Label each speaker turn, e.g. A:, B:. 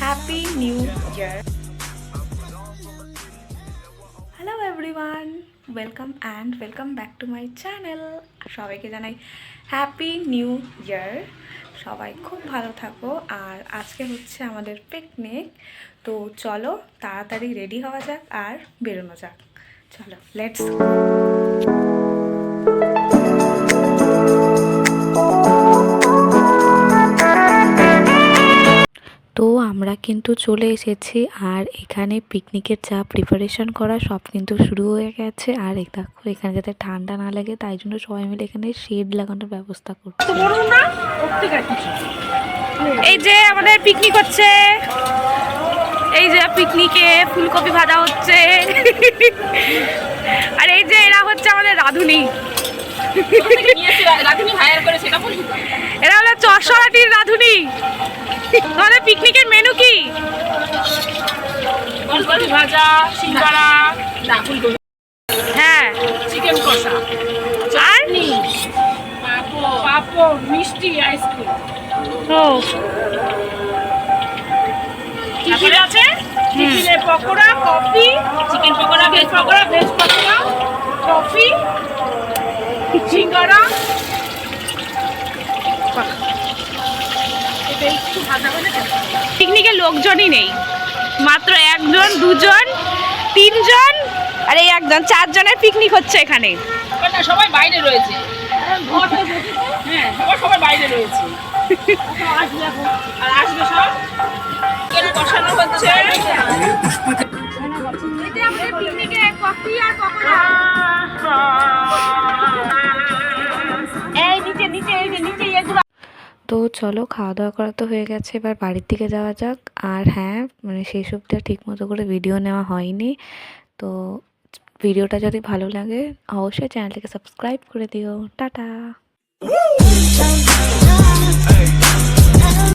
A: Happy new year hello everyone welcome and welcome back to my channel সবাইকে জানাই happy new ইয়ার সবাই খুব ভালো থাকো। আর আজকে হচ্ছে আমাদের পিকনিক তো চলো, তাড়াতাড়ি রেডি হওয়া যাক আর বেরোনো যাক। চলো লেটস তো আমরা কিন্তু চলে এসেছি আর এখানে পিকনিকের যা প্রিপারেশন করা সব কিন্তু শুরু হয়ে গেছে। আর দেখো এখানে যাতে ঠান্ডা না লাগে তাই জন্য সবাই মিলে এখানে শেড লাগানোর ব্যবস্থা করছে। এই যে আমাদের পিকনিক হচ্ছে। এই যে পিকনিকে ফুলকপি ভাজা হচ্ছে। আর এই যে এরা হচ্ছে আমাদের রাঁধুনি। এরা হলো চশরাটির রাঁধুনি। পিকনিকের মেনু কি?
B: ভাজা সিঙ্গারা
A: হ্যাঁ।
B: চিকেন কষা পাপড় মিষ্টি আইসক্রিম।
A: ও।
B: টিফিন আছে? টিফিনে pakora coffee chicken pakora veg pakora? Veg pakora coffee singara
A: পিকনিকে লোকজনই নেই। মাত্র একজন দুজন তিনজন আর এই একজন চারজনের পিকনিক হচ্ছে এখানে।
B: সবাই বাইরে রয়েছে। হ্যাঁ সবাই সবাই বাইরে রয়েছে। আসবে আর আসবে সব? কেন বসানো হচ্ছে।
A: পিকনিকে কফি আর পকোড়া। তো চলো খাওয়া দাওয়া করা তো হয়ে গেছে, এবার বাড়ির দিকে যাওয়া যাক। আর হ্যাঁ মানে সেই সবটা ঠিক মতো করে ভিডিও নেওয়া হয়নি। তো ভিডিওটা যদি ভালো লাগে, অবশ্যই চ্যানেলটিকে সাবস্ক্রাইব করে দিও। টাটা!